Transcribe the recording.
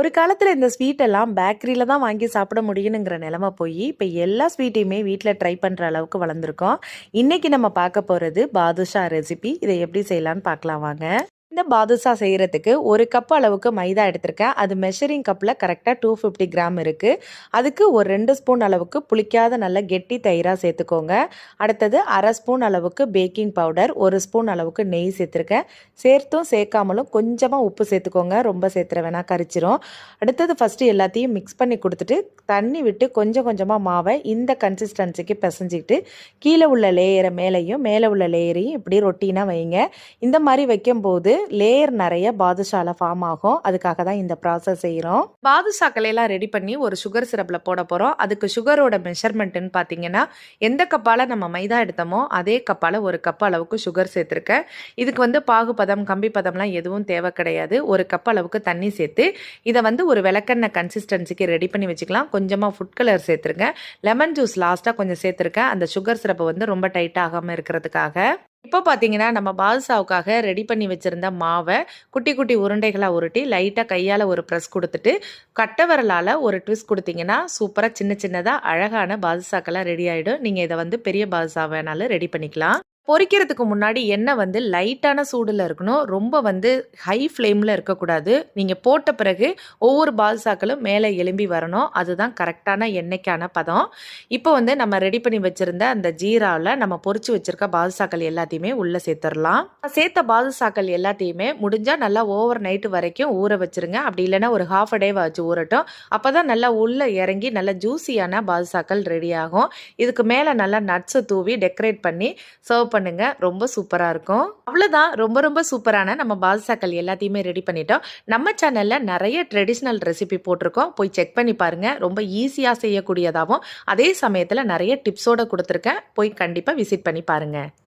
ஒரு காலத்தில் இந்த ஸ்வீட்டெல்லாம் பேக்கரியில் தான் வாங்கி சாப்பிட முடியுங்கிற நிலமை போய் இப்போ எல்லா ஸ்வீட்டையுமே வீட்டில் ட்ரை பண்ணுற அளவுக்கு வளர்ந்துருக்கோம். இன்றைக்கி நம்ம பார்க்க போகிறது பாதுஷா ரெசிபி. இதை எப்படி செய்யலான்னு பார்க்கலாம் வாங்க. இந்த பாதுஷா செய்கிறதுக்கு ஒரு கப் அளவுக்கு மைதா எடுத்திருக்கேன். அது மெஷரிங் கப்பில் கரெக்டாக டூ ஃபிஃப்டி கிராம் இருக்குது அதுக்கு ஒரு ரெண்டு ஸ்பூன் அளவுக்கு புளிக்காத நல்ல கெட்டி தயிராக சேர்த்துக்கோங்க. அடுத்தது அரை ஸ்பூன் அளவுக்கு பேக்கிங் பவுடர் ஒரு ஸ்பூன் அளவுக்கு நெய் சேர்த்துருக்கேன். சேர்த்தும் சேர்க்காமலும் கொஞ்சமாக உப்பு சேர்த்துக்கோங்க. ரொம்ப சேர்த்துற வேணால் கரிச்சிரும். அடுத்தது ஃபஸ்ட்டு எல்லாத்தையும் மிக்ஸ் பண்ணி கொடுத்துட்டு தண்ணி விட்டு கொஞ்சம் கொஞ்சமாக மாவை இந்த கன்சிஸ்டன்சிக்கு பிசைஞ்சிக்கிட்டு கீழே உள்ள லேயரை மேலேயும் மேலே உள்ள லேயரையும் இப்படி ரொட்டீனாக வைங்க. இந்த மாதிரி வைக்கும்போது லேயர் நிறைய பாதுஷால ஃபார்ம் ஆகும். அதுக்காக தான் இந்த ப்ராசஸ் செய்கிறோம் பாதுஷாக்களை எல்லாம் ரெடி பண்ணி ஒரு சுகர் சிரப்பில் போட போகிறோம் அதுக்கு சுகரோட மெஷர்மெண்ட்டுன்னு பார்த்தீங்கன்னா எந்த கப்பால் நம்ம மைதா எடுத்தோமோ அதே கப்பால் ஒரு கப் அளவுக்கு சுகர் சேர்த்துருக்கேன். இதுக்கு வந்து பாகுபதம் கம்பி பதம்லாம் எதுவும் தேவை கிடையாது. ஒரு கப் அளவுக்கு தண்ணி சேர்த்து இதை வந்து ஒரு விளக்கெண்ணெய் கன்சிஸ்டன்சிக்கு ரெடி பண்ணி வச்சுக்கலாம். கொஞ்சமாக ஃபுட் கலர் சேர்த்துருக்கேன். லெமன் ஜூஸ் லாஸ்ட்டாக கொஞ்சம் சேர்த்துருக்கேன். அந்த சுகர் சிரப்பை வந்து ரொம்ப டைட் ஆகாமல் இருக்கிறதுக்காக. இப்போ பார்த்தீங்கன்னா நம்ம பாதுஷாவுக்காக ரெடி பண்ணி வச்சுருந்த மாவை குட்டி குட்டி உருண்டைகளாக உருட்டி லைட்டாக கையால் ஒரு ப்ரெஸ் கொடுத்துட்டு கட்டை விரலால் ஒரு ட்விஸ்ட் கொடுத்தீங்கன்னா சூப்பராக சின்ன சின்னதாக அழகான பாதுஷாக்கெல்லாம் ரெடி ஆகிடும் நீங்கள் இதை வந்து பெரிய பாதுஷா வேணாலும் ரெடி பண்ணிக்கலாம். பொரிக்கிறதுக்கு முன்னாடி எண்ணெய் வந்து லைட்டான சூடில் இருக்கணும். ரொம்ப வந்து ஹை ஃப்ளேமில் இருக்கக்கூடாது. நீங்கள் போட்ட பிறகு ஒவ்வொரு பால்சாக்களும் மேலே எலும்பி வரணும். அதுதான் கரெக்டான எண்ணெய்க்கான பதம். இப்போ வந்து நம்ம ரெடி பண்ணி வச்சுருந்த அந்த ஜீராவில் நம்ம பொறிச்சு வச்சுருக்க பாதுசாக்கள் எல்லாத்தையுமே உள்ளே சேர்த்துடலாம். சேர்த்த பாதுசாக்கள் எல்லாத்தையுமே முடிஞ்சால் நல்லா ஓவர் நைட்டு வரைக்கும் ஊற வச்சுருங்க. அப்படி இல்லைன்னா ஒரு ஹாஃப் அ டே வச்சு ஊறட்டும். அப்போ தான் நல்லா உள்ளே இறங்கி நல்லா ஜூஸியான பாதுசாக்கள் ரெடி ஆகும். இதுக்கு மேலே நல்லா நட்ஸை தூவி டெக்கரேட் பண்ணி சர்வ் பண்ணி பண்ணுங்க. ரொம்ப சூப்பராக இருக்கும். அவ்வளோதான் ரொம்ப ரொம்ப சூப்பரான நம்ம பாதுசாக்கள் எல்லாத்தையுமே ரெடி பண்ணிட்டோம். நம்ம சேனலில் நிறைய ட்ரெடிஷ்னல் ரெசிபி போட்டிருக்கோம். போய் செக் பண்ணி பாருங்கள் ரொம்ப ஈஸியாக செய்யக்கூடியதாகவும் அதே சமயத்தில் நிறைய டிப்ஸோடு கொடுத்துருக்கேன். போய் கண்டிப்பாக விசிட் பண்ணி பாருங்கள்